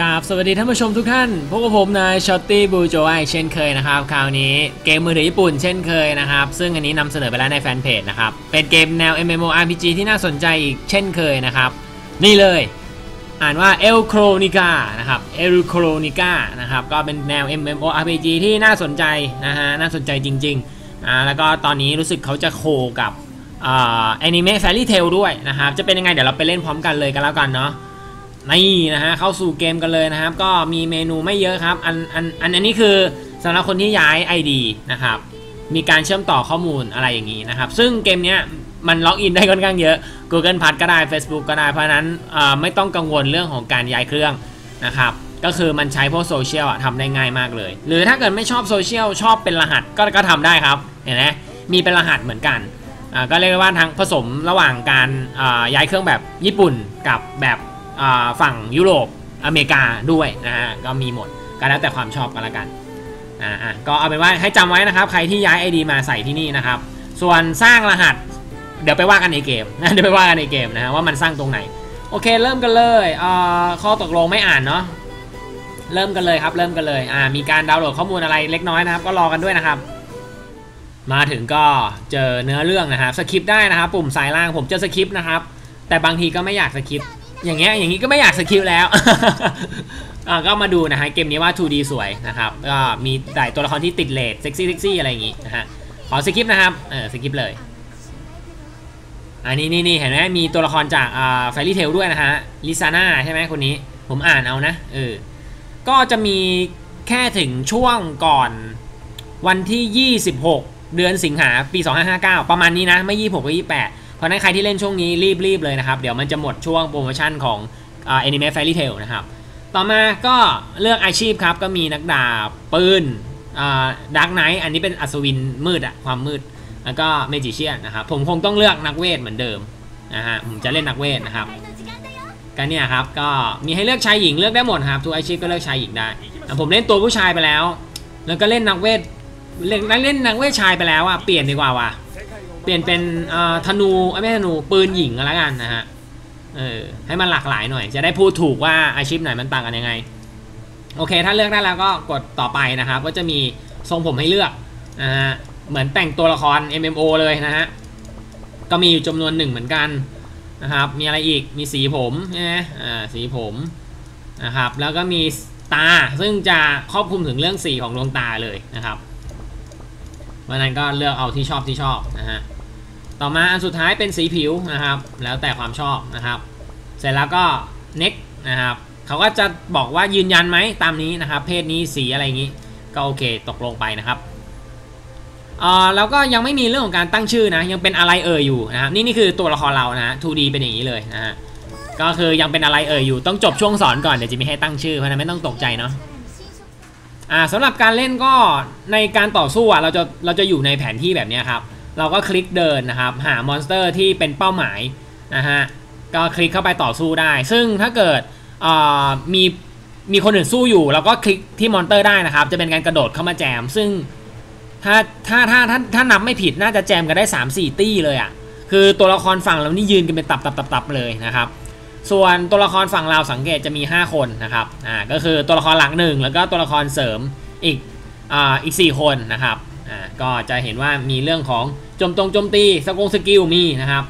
กราบสวัสดีท่านผู้ชมทุกท่าน พบกับผมนายชอตตี้บูโจไอเช่นเคยนะครับ คราวนี้เกมมือถือญี่ปุ่นเช่นเคยนะครับ ซึ่งอันนี้นำเสนอไปแล้วในแฟนเพจนะครับ เป็นเกมแนว MMORPG ที่น่าสนใจอีกเช่นเคยนะครับ นี่เลย อ่านว่า El Chronica นะครับ El Chronica นะครับ ก็เป็นแนว MMORPG ที่น่าสนใจนะฮะ น่าสนใจจริงๆอ่าแล้วก็ตอนนี้รู้สึกเขาจะโคกับอ่าแอนิเมะแฟรี่เทลด้วยนะครับ จะเป็นยังไงเดี๋ยวเราไปเล่นพร้อมกันเลยกันแล้วกันเนาะ นี่นะฮะเข้าสู่เกมกันเลยนะครับ ก็มีเมนูไม่เยอะครับ อันอันอันอันนี้คือสำหรับคนที่ย้าย ID นะครับ มีการเชื่อมต่อข้อมูลอะไรอย่างนี้นะครับ ซึ่งเกมเนี้ยมันล็อกอินได้ค่อนข้างเยอะ Google p a s ก็ได้ Facebook ก็ได้ เพราะนั้นไม่ต้องกังวลเรื่องของการย้ายเครื่องนะครับ ก็คือมันใช้พวกโซเชียลอะทำได้ง่ายมากเลย หรือถ้าเกิดไม่ชอบโซเชียลชอบเป็นรหัสก็ก็ทำได้ครับ เห็นไหมมีเป็นรหัสเหมือนกันก็เรียกว่าทั้งผสมระหว่างการย้ายเครื่องแบบญี่ปุ่นกับแบบ ฝั่งยุโรปอเมริกาด้วยนะฮะก็มีหมดก็แล้วแต่ความชอบกันละกันอ่าก็เอาเป็นว่าให้จำไว้นะครับ ใครที่ย้าย ID มาใส่ที่นี่นะครับ ส่วนสร้างรหัส เดี๋ยวไปว่ากันในเกมนะเดี๋ยวไปว่ากันในเกมนะฮะว่ามันสร้างตรงไหน โอเคเริ่มกันเลยอ่าข้อตกลงไม่อ่านเนาะเริ่มกันเลยครับเริ่มกันเลยอ่ามีการดาวน์โหลดข้อมูลอะไรเล็กน้อยนะครับ ก็รอกันด้วยนะครับ มาถึงก็เจอเนื้อเรื่องนะครับสคริปต์ได้นะครับ ปุ่มซ้ายล่างผมเจอสคริปต์นะครับแต่บางทีก็ไม่อยากสคริปต์ อย่างเงี้ยอย่างงี้ก็ไม่อยากสคริปแล้วก็มาดูนะฮะเกมนี้ว่า 2D สวยนะครับก็มีหลายตัวละครที่ติดเลทเซ็กซี่เซ็กซี่อะไรอย่างงี้นะฮะขอสคริปนะครับเออสคริปเลยอันนี้นี่นี่เห็นไหมมีตัวละครจากอ่าแฟรี่เทลด้วยนะฮะลิซาน่าใช่ไหมคนนี้ผมอ่านเอานะเออก็จะมีแค่ถึงช่วงก่อนวันที่ 26 เดือนสิงหาปี 2559 ประมาณนี้นะ ไม่ 26ก็28 ราะนั้นใครที่เล่นช่วงนี้รีบๆเลยนะครับ เดี๋ยวมันจะหมดช่วงโปรโมชั่นของอ่า Anime Fairy Tail นะครับ ต่อมาก็เลือกอาชีพครับ ก็มีนักดาบปืนดักไนท์อันนี้เป็นอัศวินมืดอะความมืด แล้วก็เมจิเชียนนะครับ ผมคงต้องเลือกนักเวทเหมือนเดิมนะฮะผมจะเล่นนักเวทนะครับกันเนี่ยครับก็มีให้เลือกชายหญิงเลือกได้หมดครับทุกอาชีพก็เลือกชายหญิงได้ ผมเล่นตัวผู้ชายไปแล้ว แล้วก็เล่นนักเวทเล่นเล่นนักเวทชายไปแล้วอะเปลี่ยนดีกว่าว่ะ เปลี่ยนเป็นธนูเอ้ไม่ใช่ธนูปืนหญิงก็แล้วกันนะฮะเออให้มันหลากหลายหน่อย จะได้พูดถูกว่าอาชีพไหนมันต่างกันยังไง โอเค ถ้าเลือกได้แล้วก็กดต่อไปนะครับ ก็จะมีทรงผมให้เลือกนะฮะเหมือนแต่งตัวละคร MMO เลยนะฮะก็มีอยู่จำนวนหนึ่งเหมือนกันนะครับ มีอะไรอีกมีสีผมใช่ไหมอ่าสีผมนะครับ แล้วก็มีตาซึ่งจะครอบคลุมถึงเรื่องสีของดวงตาเลยนะครับเพราะฉะนั้นก็เลือกเอาที่ชอบที่ชอบนะฮะ ต่อมาอันสุดท้ายเป็นสีผิวนะครับ แล้วแต่ความชอบนะครับ เสร็จแล้วก็ next นะครับเขาก็จะบอกว่ายืนยันไหมตามนี้นะครับ เพศนี้สีอะไรอย่างนี้ ก็โอเคตกลงไปนะครับเอ่อแล้วก็ยังไม่มีเรื่องของการตั้งชื่อนะ ยังเป็นอะไรเอ่ยอยู่นะครับนี่นี่คือตัวละครเรานะ 2D เป็นอย่างนี้เลยนะฮะก็คือยังเป็นอะไรเอ่ยอยู่ต้องจบช่วงสอนก่อนเดี๋ยวจะมีให้ตั้งชื่อเพราะนั้นไม่ต้องตกใจเนาะอ่าสำหรับการเล่นก็ในการต่อสู้อะเราจะเราจะอยู่ในแผนที่แบบนี้ครับ เราก็คลิกเดินนะครับ หามอนสเตอร์ที่เป็นเป้าหมายนะฮะก็คลิกเข้าไปต่อสู้ได้ ซึ่งถ้าเกิดมีมีคนอื่นสู้อยู่ เราก็คลิกที่มอนเตอร์ได้นะครับ จะเป็นการกระโดดเข้ามาแจม ซึ่งถ้าถ้าถ้าถ้าถ้านับไม่ผิดน่าจะแจมกันได้ 3 4 ตี้เลยอะ่ะคือตัวละครฝั่งเรานี่ยืนกันเป็นตับตับตับตับเลยนะครับ ส่วนตัวละครฝั่งเราสังเกตจะมี 5 คนนะครับอ่าก็คือตัวละครหลักหนึ่งแล้วก็ตัวละครเสริมอีกอ่าอีก 4 คนนะครับ อ่าก็จะเห็นว่ามีเรื่องของโจมตรงโจมตีสกงสกิลมีนะครับ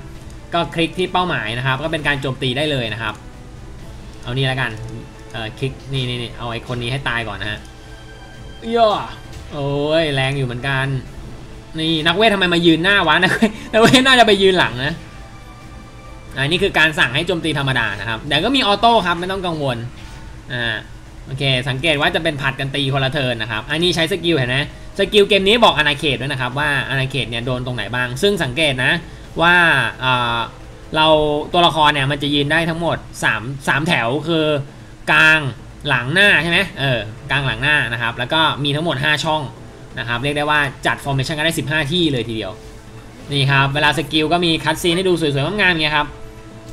ก็คลิกที่เป้าหมายนะครับ ก็เป็นการโจมตีได้เลยนะครับ เอานี่แล้วกันเออคลิกนี่นี่เอาไอ้คนนี้ให้ตายก่อนนะฮะย่อโอ้ยแรงอยู่เหมือนกัน นี่นักเวททำไมมายืนหน้าวะนักเวทนักเวทน่าจะไปยืนหลังนะอันนี้คือการสั่งให้โจมตีธรรมดานะครับแต่ก็มีออโต้ครับไม่ต้องกังวลอ่าโอเค สังเกตว่าจะเป็นผัดกันตีคนละเทินนะครับ อันนี้ใช้สกิลเห็นไหม สกิลเกมนี้บอกอาณาเขตด้วยนะครับว่าอาณาเขตเนี่ยโดนตรงไหนบ้าง ซึ่งสังเกตนะว่าเราตัวละครเนี่ยมันจะยืนได้ทั้งหมด 3 3 แถวคือกลางหลังหน้าใช่ไหมเออกลางหลังหน้านะครับแล้วก็มีทั้งหมด 5 ช่องนะครับเรียกได้ว่าจัดฟอร์เมชันกันได้ 15 ที่เลยทีเดียวนี่ครับเวลาสกิลก็มีคัดซีนให้ดูสวยๆงามๆอย่างเงี้ยครับ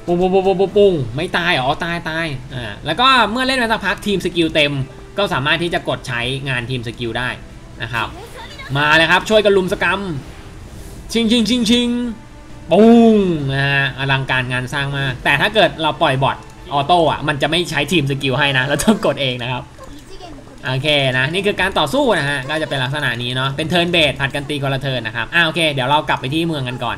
ปุ้งปุ้งปุ้งปุ้งปุ้งปุ้งไม่ตายเหรอตายตายอ่าแล้วก็เมื่อเล่นมาสักพักทีมสกิลเต็ม ก็สามารถที่จะกดใช้งานทีมสกิลได้ นะครับ มาเลยครับช่วยกันลุมสกรรม ชิงชิงชิงชิงปุ้งนะฮะอลังการงานสร้างมา แต่ถ้าเกิดเราปล่อยบอทออโต้อะมันจะไม่ใช้ทีมสกิลให้นะเราต้องกดเองนะครับโอเคนะนี่คือการต่อสู้นะฮะก็จะเป็นลักษณะนี้เนาะเป็นเทิร์นเบสผัดกันตีคนละเทิร์นนะครับอ่าโอเคเดี๋ยวเรากลับไปที่เมืองกันก่อน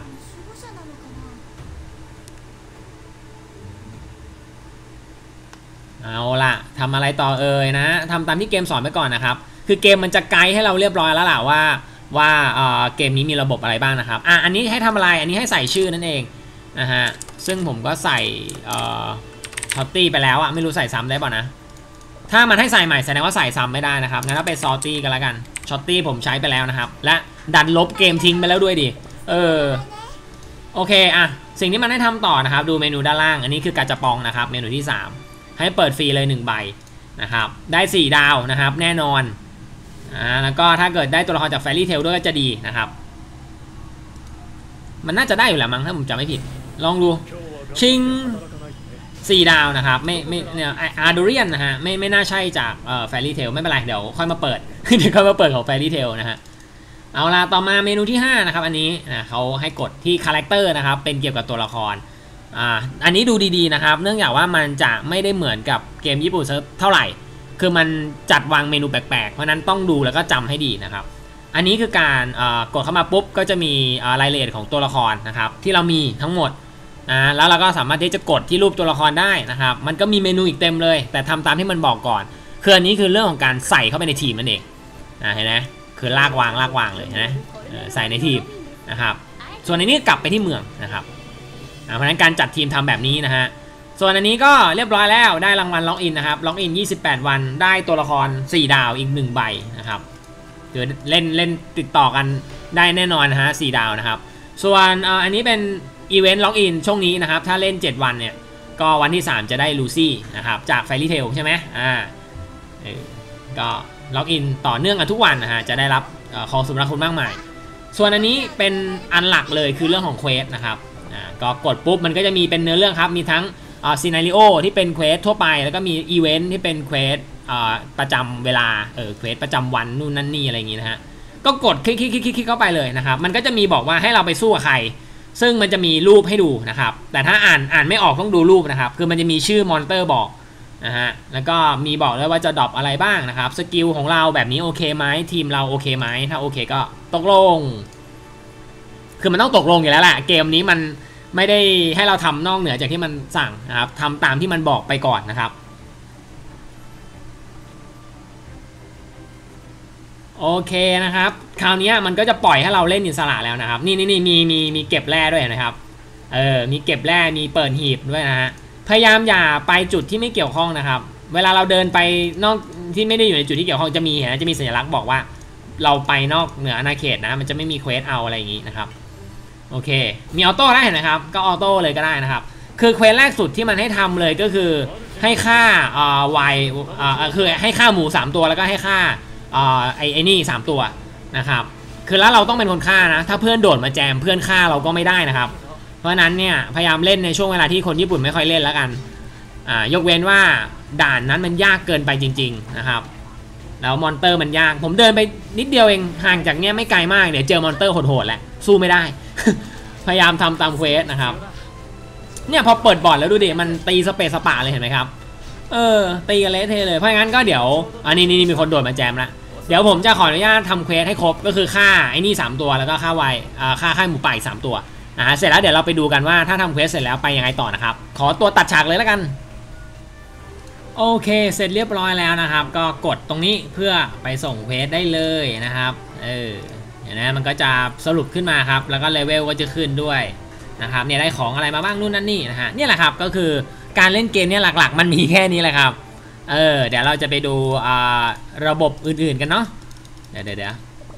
เอาล่ะทำอะไรต่อเอ่ยนะทำตามที่เกมสอนไปก่อนนะครับ คือเกมมันจะไกด์ให้เราเรียบร้อยแล้วล่ะว่าว่าเออเกมนี้มีระบบอะไรบ้างนะครับอะอันนี้ให้ทำอะไรอันนี้ให้ใส่ชื่อนั่นเองนะฮะซึ่งผมก็ใส่เอ่อช็อตตี้ไปแล้วอะไม่รู้ใส่ซ้ำได้ป่ะนะถ้ามันให้ใส่ใหม่แสดงว่าใส่ซ้ำไม่ได้นะครับงั้นก็เป็นซอตตี้กันแล้วกันช็อตตี้ผมใช้ไปแล้วนะครับ และดันลบเกมทิ้งไปแล้วด้วยดิเออโอเคอะสิ่งที่มันให้ทำต่อนะครับ ดูเมนูด้านล่าง อันนี้คือกาจะปองนะครับ เมนูที่ 3 ให้เปิดฟรีเลย1ใบนะครับได้ 4 ดาวนะครับ แน่นอน อ่าแล้วก็ถ้าเกิดได้ตัวละครจากแฟรี่เทลด้วยก็จะดีนะครับ มันน่าจะได้อยู่แหละมั้งถ้าผมจำไม่ผิด ลองดู ชิงสี่ดาวนะครับ ไม่ไม่เนี่ยอาร์ดูเรียนนะฮะไม่ไม่น่าใช่จากเอ่อแฟรี่เทลไม่เป็นไรเดี๋ยวค่อยมาเปิด เดี๋ยวค่อยมาเปิดของแฟรี่เทลนะฮะเอาละต่อมาเมนูที่ 5 นะครับ อันนี้นะเขาให้กดที่คาแรคเตอร์นะครับ เป็นเกี่ยวกับตัวละครอ่าอันนี้ดูดีๆนะครับ เนื่องจากว่ามันจะไม่ได้เหมือนกับเกมญี่ปุ่นเท่าไหร่ คือมันจัดวางเมนูแปลกๆ เพราะนั้นต้องดูแล้วก็จำให้ดีนะครับ อันนี้คือการกดเข้ามาปุ๊บก็จะมีรายละเอียดของตัวละครนะครับ ที่เรามีทั้งหมดนะแล้วเราก็สามารถที่จะกดที่รูปตัวละครได้นะครับ มันก็มีเมนูอีกเต็มเลย แต่ทำตามที่มันบอกก่อนคืออันนี้คือเรื่องของการใส่เข้าไปในทีมนั่นเองนะเห็นไหมคือลากวางลากวางเลยนะใส่ในทีมนะครับ ส่วนอันนี้กลับไปที่เมืองนะครับเพราะฉะนั้นการจัดทีมทำแบบนี้นะฮะ ส่วนอันนี้ก็เรียบร้อยแล้วได้รางวัลล็อกอินนะครับล็อกอิน 28 วันได้ตัวละคร 4 ดาวอีก 1 ใบนะครับคือเล่นเล่นติดต่อกันได้แน่นอนนะฮะ4ดาวนะครับ ส่วนอันนี้เป็นอีเวนต์ล็อกอินช่วงนี้นะครับ ถ้าเล่น 7 วันเนี่ย ก็วันที่ 3 จะได้ลูซี่นะครับ จากไฟรี่เทลใช่ไหมอ่าก็ล็อกอินต่อเนื่องกันทุกวันนะฮะจะได้รับของสมรคุณมากมาย ส่วนอันนี้เป็นอันหลักเลยคือเรื่องของเควสนะครับอ่าก็กดปุ๊บมันก็จะมีเป็นเนื้อเรื่องครับ มีทั้ง ซีนาริโอที่เป็นเควสทั่วไป แล้วก็มีอีเวนต์ที่เป็นเควสอ่าประจำเวลาเออเควสประจำวันนู่นนั่นนี่อะไรอย่างงี้นะฮะก็กดคลิกคลิกคลิกคลิกเข้าไปเลยนะครับ มันก็จะมีบอกว่าให้เราไปสู้กับใคร ซึ่งมันจะมีรูปให้ดูนะครับ แต่ถ้าอ่านอ่านไม่ออกต้องดูรูปนะครับ คือมันจะมีชื่อมอนเตอร์บอกนะฮะ แล้วก็มีบอกด้วยว่าจะดรอปอะไรบ้างนะครับ สกิลของเราแบบนี้โอเคไหมทีมเราโอเคไหมถ้าโอเคก็ตกลง คือมันต้องตกลงอยู่แล้วแหละ เกมนี้มัน ไม่ได้ให้เราทำนอกเหนือจากที่มันสั่งนะครับทำตามที่มันบอกไปก่อนนะครับโอเคนะครับ คราวนี้มันก็จะปล่อยให้เราเล่นอิสระแล้วนะครับ นี่นี่นี่มีมีมีเก็บแร่ด้วยนะครับ เออ มีเก็บแร่ มีเปิดหีบด้วยนะฮะ พยายามอย่าไปจุดที่ไม่เกี่ยวข้องนะครับ เวลาเราเดินไปนอกที่ไม่ได้อยู่ในจุดที่เกี่ยวข้องจะมีเห็นจะมีสัญลักษณ์บอกว่า เราไปนอกเหนืออาณาเขตนะ มันจะไม่มีเควสเอาอะไรอย่างนี้นะครับ โอเค มีออโต้ได้เห็นไหมครับ ก็ออโต้เลยก็ได้นะครับ คือเควสแรกสุดที่มันให้ทำเลยก็คือให้ฆ่าอ่าวายอ่าคือให้ฆ่าหมู 3 ตัวแล้วก็ให้ฆ่าอ่าไอไอนี่ 3 ตัวนะครับคือแล้วเราต้องเป็นคนฆ่านะ ถ้าเพื่อนโดดมาแจมเพื่อนฆ่าเราก็ไม่ได้นะครับ เพราะฉะนั้นเนี่ยพยายามเล่นในช่วงเวลาที่คนญี่ปุ่นไม่ค่อยเล่นแล้วกันอ่ายกเว้นว่าด่านนั้นมันยากเกินไปจริง ๆนะครับแล้วมอนเตอร์มันยาก ผมเดินไปนิดเดียวเองห่างจากเนี้ยไม่ไกลมากเดี๋ยวเจอมอนเตอร์โหดๆแหละสู้ไม่ได้ พยายามทำตามเควสนะครับ เนี่ยพอเปิดบอร์ดแล้วดูดิมันตีสเปซสปะเลยเห็นไหมครับ เออ ตีกันเละเทะเลย เพราะงั้นก็เดี๋ยว อันนี้นี่มีคนโดดมาแจมละเดี๋ยวผมจะขออนุญาตทำเควสให้ครบก็คือฆ่าไอ้นี่ 3 ตัวแล้วก็ฆ่าไวอ่าฆ่าฆ่าหมูป่าอีก3ตัวนะฮะเสร็จแล้วเดี๋ยวเราไปดูกันว่าถ้าทำเควสเสร็จแล้วไปยังไงต่อนะครับ ขอตัวตัดฉากเลยแล้วกันโอเค เสร็จเรียบร้อยแล้วนะครับ ก็กดตรงนี้เพื่อไปส่งเควสได้เลยนะครับ เออ เห็นไหมมันก็จะสรุปขึ้นมาครับ แล้วก็เลเวลก็จะขึ้นด้วยนะครับเนี่ยได้ของอะไรมาบ้างนู่นนั่นนี่นะฮะเนี่ยแหละครับก็คือการเล่นเกมเนี่ยหลักๆ มันมีแค่นี้แหละครับเออเดี๋ยวเราจะไปดูอ่าระบบอื่นๆกันเนาะเดี๋ยวเดี๋ยว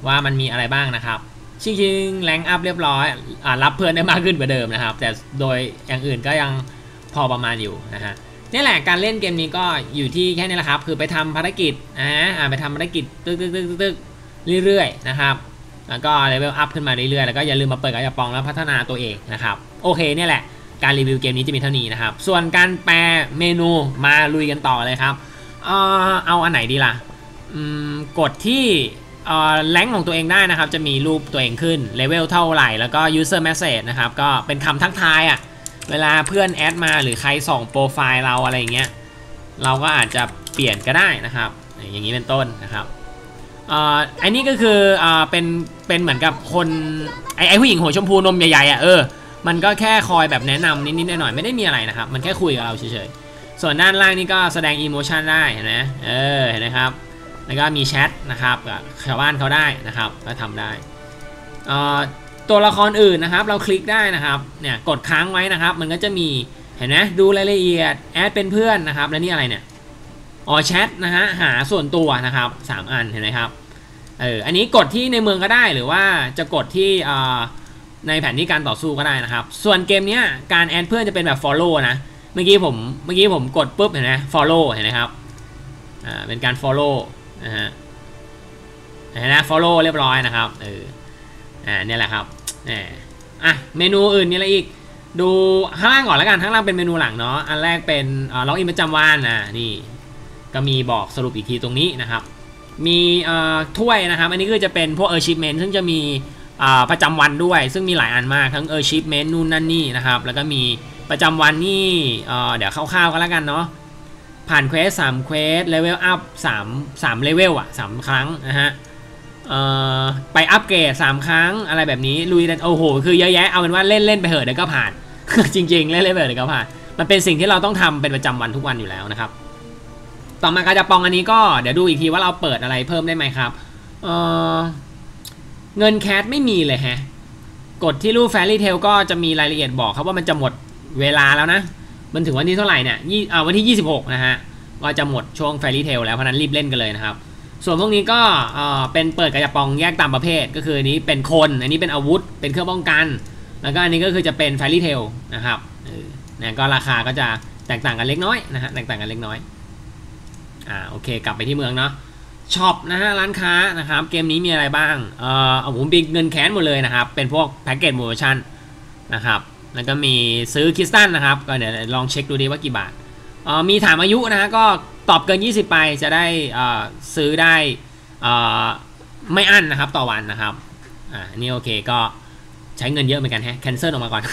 ว่ามันมีอะไรบ้างนะครับชิงๆแรงอัพเรียบร้อยอ่ารับเพื่อนได้มากขึ้นกว่าเดิมนะครับ แต่โดยอย่างอื่นก็ยังพอประมาณอยู่นะฮะนี่แหละการเล่นเกมนี้ก็อยู่ที่แค่นี้แหละครับ คือไปทำภารกิจนะอ่าไปทำภารกิจตึกตึกตึกตึกเรื่อยๆนะครับ แล้วก็เลเวลอัพขึ้นมาเรื่อยๆ แล้วก็อย่าลืมมาเปิดกระปองแล้วพัฒนาตัวเองนะครับ โอเคเนี่ยแหละ การรีวิวเกมนี้จะมีเท่านี้นะครับ ส่วนการแปลเมนูมาลุยกันต่อเลยครับ เออเอาอันไหนดีล่ะกดที่เอ่อแรงของตัวเองได้นะครับ จะมีรูปตัวเองขึ้นเลเวลเท่าไหร่ แล้วก็ user message นะครับ ก็เป็นคำทักทายอะ เวลาเพื่อนแอดมาหรือใครส่องโปรไฟล์เราอะไรอย่างเงี้ย เราก็อาจจะเปลี่ยนก็ได้นะครับ อย่างนี้เป็นต้นนะครับ อ่าอันนี้ก็คืออ่าเป็นเป็นเหมือนกับคนไอไอผู้หญิงหัวชมพูนมใหญ่ๆอะเออมันก็แค่คอยแบบแนะนำนิดๆหน่อยๆไม่ได้มีอะไรนะครับ มันแค่คุยกับเราเฉยๆ ส่วนด้านล่างนี่ก็แสดงอิโมชันได้เห็นไหมเออเห็นไหมครับ แล้วก็มีแชทนะครับกับชาวบ้านเขาได้นะครับก็ทำได้ตัวละครอื่นนะครับ เราคลิกได้นะครับเนี่ยกดค้างไว้นะครับ มันก็จะมีเห็นไหมดูรายละเอียดแอดเป็นเพื่อนนะครับ แล้วนี่อะไรเนี่ย อ๋อแชทนะฮะหาส่วนตัวนะครับสามอันเห็นไหมครับเอออันนี้กดที่ในเมืองก็ได้หรือว่าจะกดที่อ่าในแผนที่การต่อสู้ก็ได้นะครับ ส่วนเกมเนี้ยการแอดเพื่อนจะเป็นแบบ follow นะเมื่อกี้ผมเมื่อกี้ผมกดปุ๊บเห็นไหม follow เห็นไหมครับอ่าเป็นการ follow นะฮะเห็นไหม follow เรียบร้อยนะครับเอออ่าเนี่ยแหละครับแหมอะเมนูอื่นมีอะไรอีกดูข้างล่างก่อนแล้วกันข้างล่างเป็นเมนูหลังเนาะอันแรกเป็นล็อกอินประจำวันอะนี่ ก็มีบอกสรุปอีกทีตรงนี้นะครับ มีถ้วยนะครับ อันนี้ก็จะเป็นพวก achievement ซึ่งจะมีประจำวันด้วย ซึ่งมีหลายอันมากทั้ง achievement นู่นนั่นนี่นะครับ แล้วก็มีประจำวันนี่เดี๋ยวคร่าวๆกันแล้วกันเนาะผ่านเควสสามเควสเลเวลอัพสามสามเลเวลอะสามครั้งนะฮะไปอัปเกรดสามครั้งอะไรแบบนี้ลุยโอ้โห คือเยอะแยะเอาเป็นว่าเล่นเล่นไปเหอะเดี๋ยวก็ผ่าน จริง ๆ เล่นเล่นไปเหอะเดี๋ยวก็ผ่าน มันเป็นสิ่งที่เราต้องทำเป็นประจำวันทุกวันอยู่แล้วนะครับ ต่อมากาจะปองอันนี้ก็เดี๋ยวดูอีกทีว่าเราเปิดอะไรเพิ่มได้ไหมครับเออเงินแคสไม่มีเลยฮะ กดที่รูปแฟรี่เทลก็จะมีรายละเอียดบอกครับว่ามันจะหมดเวลาแล้วนะ มันถึงวันที่เท่าไหร่เนี่ยยี่อ่าวันที่ 26 นะฮะ ว่าจะหมดช่วงแฟรี่เทลแล้วเพราะนั้นรีบเล่นกันเลยนะครับ ส่วนพวกนี้ก็เอ่อเป็นเปิดกระปองแยกตามประเภท ก็คืออันนี้เป็นคน อันนี้เป็นอาวุธ เป็นเครื่องป้องกัน แล้วก็อันนี้ก็คือจะเป็นแฟรี่เทลนะครับเนี่ยก็ราคาก็จะแตกต่างกันเล็กน้อยนะฮะ แตกต่างกันเล็กน้อย อ่าโอเค กลับไปที่เมืองเนาะช็อปนะฮะร้านค้านะครับเกมนี้มีอะไรบ้างเอ่อเอาผมบินเงินแค้นหมดเลยนะครับ เป็นพวกแพ็กเกจโปรโมชั่นนะครับแล้วก็มีซื้อคริสตัลนะครับ ก็เดี๋ยวลองเช็คดูดีว่ากี่บาทเอ่อมีถามอายุนะฮะก็ตอบเกิน 20 ไปจะได้เอ่อซื้อได้เอ่อไม่อั้นนะครับต่อวันนะครับอ่านี่โอเคก็ใช้เงินเยอะเหมือนกันแฮะแคนเซิลออกมาก่อน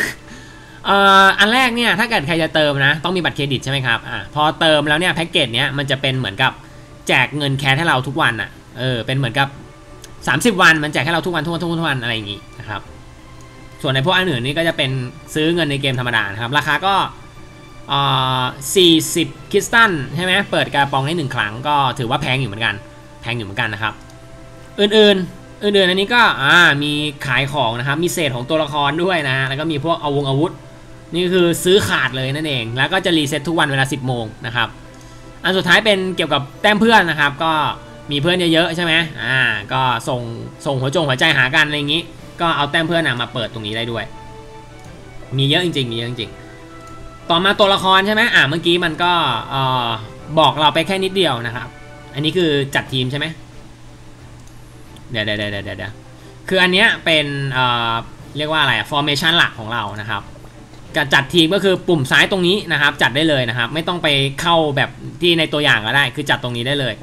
อันแรกเนี่ยถ้าเกิดใครจะเติมนะต้องมีบัตรเครดิตใช่ไหมครับอ่าพอเติมแล้วเนี่ยแพ็กเกจเนี้ยมันจะเป็นเหมือนกับแจกเงินแคชให้เราทุกวันอะเออเป็นเหมือนกับ 30 วันมันแจกให้เราทุกวันทุกวันทุกวันทุกวันอะไรอย่างงี้นะครับส่วนในพวกอันอื่นนี่ก็จะเป็นซื้อเงินในเกมธรรมดานะครับราคาก็เอ่อ40 คริสตัลใช่ไหมเปิดกระปองได้หนึ่งครั้งก็ถือว่าแพงอยู่เหมือนกัน แพงอยู่เหมือนกันนะครับ อื่นๆ อื่นๆ อันนี้ก็มีขายของนะครับ มีเศษของตัวละครด้วยนะฮะแล้วก็มีพวกอาวงอาวุธ นี่คือซื้อขาดเลยนั่นเอง แล้วก็จะรีเซ็ตทุกวันเวลา 10 โมงนะครับ อันสุดท้ายเป็นเกี่ยวกับแต้มเพื่อนนะครับ ก็มีเพื่อนเยอะๆใช่ไหมอ่า ก็ส่งส่งหัวจงหัวใจหากันอะไรอย่างนี้ ก็เอาแต้มเพื่อนมาเปิดตรงนี้ได้ด้วย มีเยอะจริงๆ มีเยอะจริงๆ ต่อมาตัวละครใช่ไหมอ่า เมื่อกี้มันก็เอ่อบอกเราไปแค่นิดเดียวนะครับ อันนี้คือจัดทีมใช่ไหมเดี๋ยวเดี๋ยวเดี๋ยวเดี๋ยวเดี๋ยวคืออันเนี้ยเป็นเอ่อเรียกว่าอะไรอะ formation หลักของเรานะครับ การจัดทีมก็คือปุ่มซ้ายตรงนี้นะครับ จัดได้เลยนะครับ ไม่ต้องไปเข้าแบบที่ในตัวอย่างก็ได้ คือจัดตรงนี้ได้เลย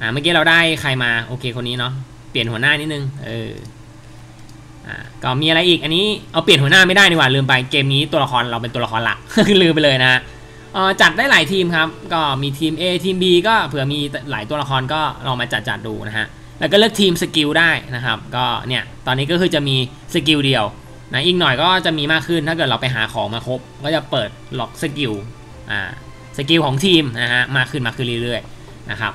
อ่าเมื่อกี้เราได้ใครมาโอเคคนนี้เนาะเปลี่ยนหัวหน้านิดนึงเอออ่าก็มีอะไรอีกอันนี้เอาเปลี่ยนหัวหน้าไม่ได้นี่หว่าลืมไปเกมนี้ตัวละครเราเป็นตัวละครหลักลืมไปเลยนะฮะเอ่อจัดได้หลายทีมครับ ก็มีทีม A ทีม B ก็เผื่อมีหลายตัวละครก็ลองมาจัดจัดดูนะฮะแล้วก็เลือกทีมสกิลได้นะครับ ก็เนี่ยตอนนี้ก็คือจะมีสกิลเดียว นะอีกหน่อยก็จะมีมากขึ้นถ้าเกิดเราไปหาของมาครบ ก็จะเปิดล็อกสกิลอ่าสกิลของทีมนะฮะมากขึ้นมากขึ้นเรื่อยๆนะครับ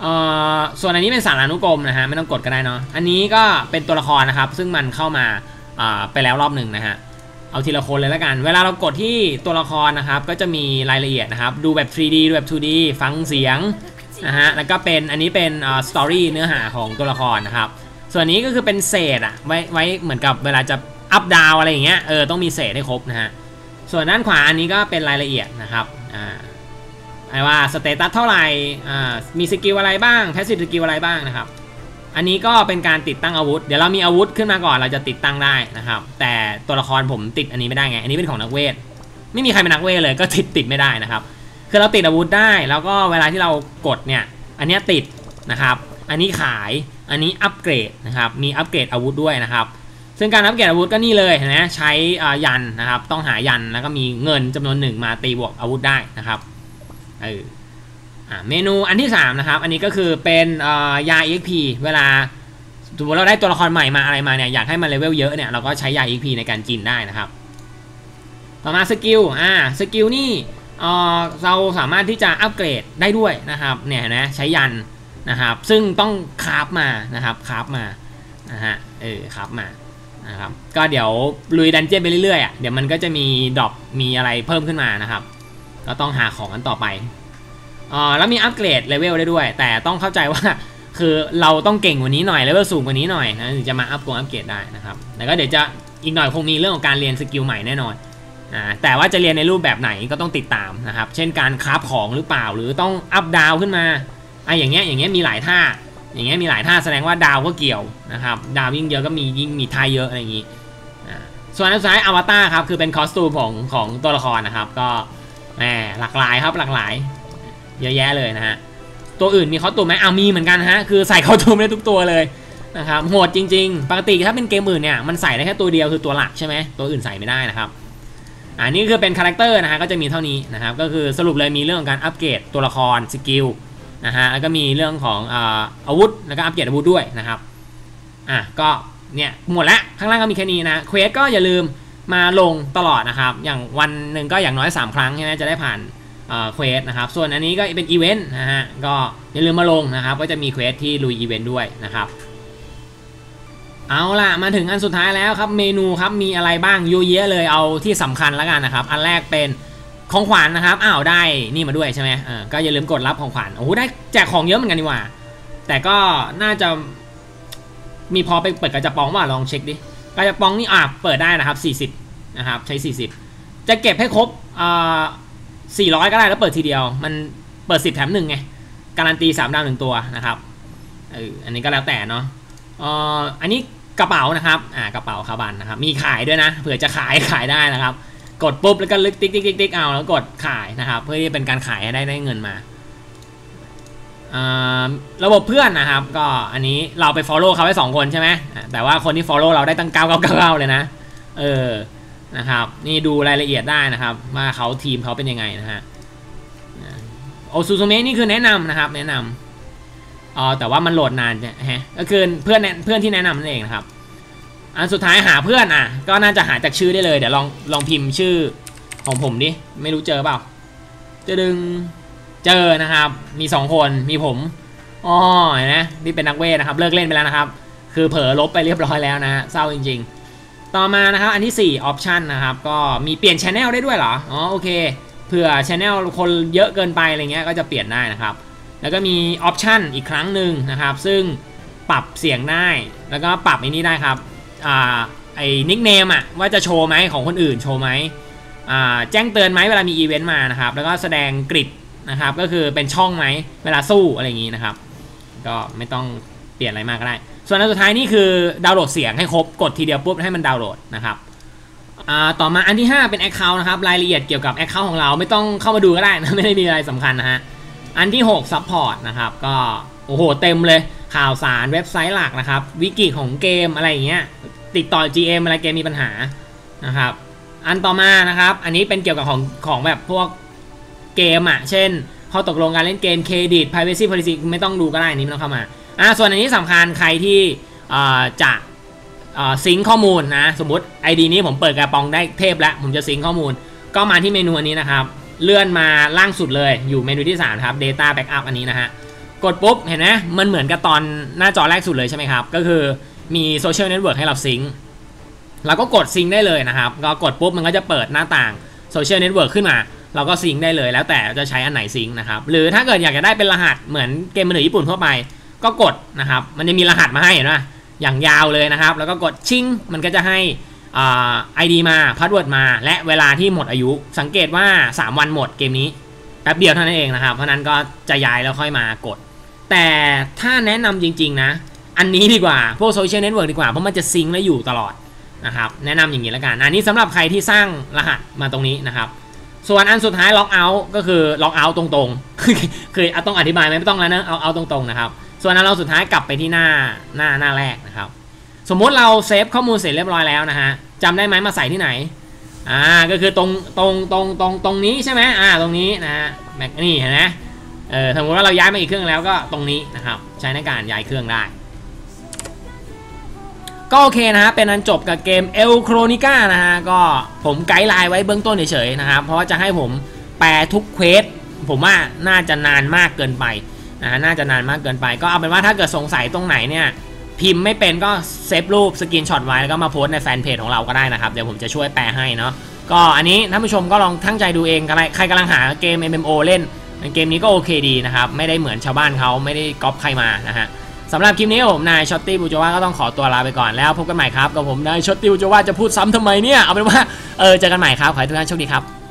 เอ่อส่วนอันนี้เป็นสารานุกรมนะฮะไม่ต้องกดก็ได้เนาะอันนี้ก็เป็นตัวละครนะครับ ซึ่งมันเข้ามาอ่าไปแล้วรอบหนึ่งนะฮะเอาทีละคนเลยล้วกัน เวลาเรากดที่ตัวละครนะครับ ก็จะมีรายละเอียดนะครับ ดูแบบ 3D ดูแบบ 2D ฟังเสียงนะฮะแล้วก็เป็นอันนี้เป็นอ่าสตอรี่เนื้อหาของตัวละครนะครับ ส่วนนี้ก็คือเป็นเศษอะไว้ไว้เหมือนกับเวลาจะ อัพดาวอะไรอย่างเงี้ยเออต้องมีเศษให้ครบนะฮะส่วนด้านขวาอันนี้ก็เป็นรายละเอียดนะครับอ่าไอว่าสเตตัสเท่าไหร่อ่ามีสกิลอะไรบ้างแพสซีฟสกิลอะไรบ้างนะครับอันนี้ก็เป็นการติดตั้งอาวุธ เดี๋ยวเรามีอาวุธขึ้นมาก่อนเราจะติดตั้งได้นะครับ แต่ตัวละครผมติดอันนี้ไม่ได้ไง อันนี้เป็นของนักเวท ไม่มีใครเป็นนักเวทเลยก็ติดติดไม่ได้นะครับ คือเราติดอาวุธได้ แล้วก็เวลาที่เรากดเนี่ย อันนี้ติดนะครับ อันนี้ขาย อันนี้อัปเกรดนะครับ มีอัปเกรดอาวุธด้วยนะครับ ซึ่งการอัปเกรดอาวุธก็นี่เลยนะใช้ยันนะครับ ต้องหายันแล้วก็มีเงินจำนวนหนึ่งมาตีบวกอาวุธได้นะครับเออเมนูอันที่3นะครับ อันนี้ก็คือเป็นยา EXP เวลาสมมติเราได้ตัวละครใหม่มาอะไรมาเนี่ยอยากให้มันเลเวลเยอะเนี่ยเราก็ใช้ยา EXP ในการจินได้นะครับ ต่อมาสกิลอ่าสกิลนี่เราสามารถที่จะอัปเกรดได้ด้วยนะครับเนี่ยนะใช้ยันนะครับ ซึ่งต้องคราฟมานะครับคราฟมานะฮะเออคราฟมา นะครับก็เดี๋ยวลุยดันเจี้ยนไปเรื่อยๆอะเดี๋ยวมันก็จะมีดรอปมีอะไรเพิ่มขึ้นมานะครับ ก็ต้องหาของกันต่อไปอ๋อแล้วมีอัปเกรดเลเวลได้ด้วย แต่ต้องเข้าใจว่าคือเราต้องเก่งกว่านี้หน่อยเลเวลสูงกว่านี้หน่อยนะถึงจะมาอัพกงอัปเกรดได้นะครับแต่ก็เดี๋ยวจะอีกหน่อยคงมีเรื่องของการเรียนสกิลใหม่แน่นอนอ่าแต่ว่าจะเรียนในรูปแบบไหนก็ต้องติดตามนะครับ เช่นการคราฟของหรือเปล่าหรือต้องอัพดาวขึ้นมาไอะอย่างเงี้ยอย่างเงี้ยมีหลายท่า อย่างเงี้ยมีหลายท่าแสดงว่าดาวก็เกี่ยวนะครับดาวยิ่งเยอะก็มียิ่งมีท่าเยอะอะไรอย่างงี้ส่วนอันสุดท้ายอวตารครับคือเป็นคอสตูมของของตัวละครนะครับ ก็แหมหลากหลายครับหลากหลาย เยอะแยะเลยนะฮะตัวอื่นมีคอสตูมไหมเอามีเหมือนกันฮะคือใส่คอสตูมได้ทุกตัวเลยนะครับโหดจริง ๆ ปกติถ้าเป็นเกมอื่นเนี่ยมันใส่ได้แค่ตัวเดียวคือตัวหลักใช่ไหมตัวอื่นใส่ไม่ได้นะครับอันนี้คือเป็นคาแรคเตอร์นะฮะก็จะมีเท่านี้นะครับก็คือสรุปเลยมีเรื่องของการอัปเกรดตัวละครสกิล นะฮะแล้วก็มีเรื่องของอาวุธแล้วก็อัปเกรดอาวุธด้วยนะครับอะก็เนี่ยหมดล้วข้างล่างก็มีแค่นี้นะเควสก็อย่าลืมมาลงตลอดนะครับ อย่างวันหนึ่งก็อย่างน้อย 3 ครั้งใช่ไหมจะได้ผ่านเควสนะครับ ส่วนอันนี้ก็เป็นอีเวนต์นะฮะก็อย่าลืมมาลงนะครับ ก็จะมีเควสที่ลุยอีเวนต์ด้วยนะครับ เอาล่ะ มาถึงอันสุดท้ายแล้วครับเมนูครับมีอะไรบ้างเยอะแยะเลยเอาที่สำคัญแล้วกันนะครับ อันแรกเป็น ของขวัญนนะครับ อ้าวได้นี่มาด้วยใช่ไหมอ่าก็อย่าลืมกดรับของขวัญ โอ้โหได้แจกของเยอะเหมือนกันดีว่า แต่ก็น่าจะมีพอไปเปิดกระจะปองว่าลองเช็คดิ กระจะปองนี่อะเปิดได้นะครับ 40 นะครับ ใช้ 40 จะเก็บให้ครบอ่า400 ก็ได้แล้วเปิดทีเดียว มันเปิด 10 แถมหนึ่งไง การันตี 3 ดาวหนึ่งตัวนะครับเอออันนี้ก็แล้วแต่เนาะอ่ออันนี้กระเป๋านะครับ อ่ากระเป๋าคาบันนะครับ มีขายด้วยนะ เผื่อจะขายขายได้นะครับ กดปุ๊บแล้วก็ลึกติ๊กติ๊กติ๊กติ๊กเอาแล้วกดขายนะครับ เพื่อที่เป็นการขายให้ได้ได้เงินมาระบบเพื่อนนะครับ ก็อันนี้เราไป follow เขาไว้2คนใช่ไหมแต่ว่าคนที่ follow เราได้ตั้ง 999 เลยนะ เออนะครับ นี่ดูรายละเอียดได้นะครับ ว่าเขาทีมเขาเป็นยังไงนะฮะโอซูซูเมะนี่คือแนะนำนะครับ แนะนำอ๋อแต่ว่ามันโหลดนานฮะก็คือเพื่อนเพื่อนที่แนะนำนั่นเองนะครับ อันสุดท้ายหาเพื่อนอะ ก็น่าจะหาจากชื่อได้เลย เดี๋ยวลองลองพิมพ์ชื่อของผมดิ ไม่รู้เจอเปล่าจะดึงเจอนะครับ มี2คน มีผมอ๋อเห็นไหมนี่เป็นนักเวทนะครับ เลิกเล่นไปแล้วนะครับ คือเผลอลบไปเรียบร้อยแล้วนะฮะเศร้าจริง ๆ ต่อมานะครับ อันที่ 4 option นะครับ ก็มีเปลี่ยนช anel ได้ด้วยเหรอ อ๋อ โอเค เผื่อช anel คนเยอะเกินไปอะไรเงี้ย ก็จะเปลี่ยนได้นะครับ แล้วก็มีออปชันอีกครั้งหนึ่งนะครับ ซึ่งปรับเสียงได้ แล้วก็ปรับไอ้นี้ได้ครับ อ่าไอ้นิกเนมอะว่าจะโชว์ไหมของคนอื่นโชว์ไหมอ่าแจ้งเตือนไหมเวลามีอีเวนต์มานะครับ แล้วก็แสดงกริดนะครับ ก็คือเป็นช่องไหมเวลาสู้อะไรอย่างนี้นะครับ ก็ไม่ต้องเปลี่ยนอะไรมากก็ได้ ส่วนอันสุดท้ายนี่คือดาวน์โหลดเสียงให้ครบกดทีเดียวปุ๊บให้มันดาวน์โหลดนะครับต่อมาอันที่ 5 เป็น Account นะครับรายละเอียดเกี่ยวกับ Account ของเราไม่ต้องเข้ามาดูก็ได้นะไม่ได้มีอะไรสำคัญนะฮะอันที่ 6 Support นะครับก็โอ้โหเต็มเลย ข่าวสารเว็บไซต์หลักนะครับ วิกิของเกมอะไรอย่างเงี้ยติดต่อ GM อะไรเกมมีปัญหานะครับ อันต่อมานะครับ อันนี้เป็นเกี่ยวกับของของแบบพวกเกมอะ เช่นข้อตกลงการเล่นเกมเครดิต privacy policy ไม่ต้องดูก็ได้นี้ไม่ต้องเข้ามาอ่าส่วนอันนี้สำคัญใครที่จะซิงข้อมูลนะสมมติ ID นี้ผมเปิดกระปองได้เทพแล้ว ผมจะซิงข้อมูล ก็มาที่เมนูอันนี้นะครับ เลื่อนมาล่างสุดเลยอยู่เมนูที่3ครับ data backup อันนี้นะฮะ กดปุ๊บเห็นไหมมันเหมือนกับตอนหน้าจอแรกสุดเลยใช่ไหมครับ ก็คือมีโซเชียลเน็ตเวิร์กให้เราซิงค์เราก็กดซิงค์ได้เลยนะครับก็กดปุ๊บมันก็จะเปิดหน้าต่างโซเชียลเน็ตเวิร์กขึ้นมา เราก็ซิงค์ได้เลยแล้วแต่จะใช้อันไหนซิงค์นะครับหรือถ้าเกิดอยากจะได้เป็นรหัสเหมือนเกมมือถือญี่ปุ่นทั่วไป ก็กดนะครับมันจะมีรหัสมาให้เห็นไหมอย่างยาวเลยนะครับ แล้วก็กดชิงมันก็จะให้ไอดีมาพาสเวิร์ดมา และเวลาที่หมดอายุ สังเกตว่า 3 วันหมดเกมนี้แป๊บเดียวเท่านั้นเองนะครับ เพราะนั้นก็จะย้ายแล้วค่อยมากด แต่ถ้าแนะนำจริง ๆ นะ อันนี้ดีกว่า พวกโซเชียลเน็ตเวิร์กดีกว่า เพราะมันจะซิงและอยู่ตลอดนะครับ แนะนำอย่างนี้แล้วกัน อันนี้สำหรับใครที่สร้างรหัสมาตรงนี้นะครับ ส่วนอันสุดท้ายล็อกเอาท์ก็คือล็อกเอาท์ตรงๆ คือต้องอธิบายไหมไม่ต้องแล้วนะ เอาเอาตรงๆนะครับ ส่วนอันเราสุดท้ายกลับไปที่หน้าหน้าหน้าแรกนะครับ สมมุติเราเซฟข้อมูลเสร็จเรียบร้อยแล้วนะฮะจำได้ไหมมาใส่ที่ไหนอ่าก็คือตรงตรงตรงตรงตรงนี้ใช่ไหมอ่าตรงนี้นะฮะแม็กนี่เห็นไหม เออสมมติว่าเราย้ายมาอีกเครื่องแล้วก็ตรงนี้นะครับ ใช้ในการย้ายเครื่องได้ ก็โอเคนะฮะเป็นอันจบกับเกม El Chronica นะฮะก็ผมไกด์ไลน์ไว้เบื้องต้นเฉยๆนะครับ เพราะว่าจะให้ผมแปลทุกเควสผมว่าน่าจะนานมากเกินไปนะฮะน่าจะนานมากเกินไป ก็เอาเป็นว่าถ้าเกิดสงสัยตรงไหนเนี่ยพิมพ์ไม่เป็นก็เซฟรูปสกรีนช็อตไว้แล้วก็มาโพสในแฟนเพจของเราก็ได้นะครับ เดี๋ยวผมจะช่วยแปลให้เนาะก็อันนี้ท่านผู้ชมก็ลองทั้งใจดูเองใครกำลังหาเกม MMO เล่น เกมนี้ก็โอเคดีนะครับ ไม่ได้เหมือนชาวบ้านเขาไม่ได้ก๊อปใครมานะฮะสำหรับคลิปนี้ผมนายช็อตตี้บูจว่าก็ต้องขอตัวลาไปก่อนแล้วพบกันใหม่ครับกับผมนายช็อตตี้บูจว่าจะพูดซ้ำทำไมเนี่ยเอาเป็นว่าเออเจอกันใหม่ครับขอให้ทุกท่านโชคดีครับ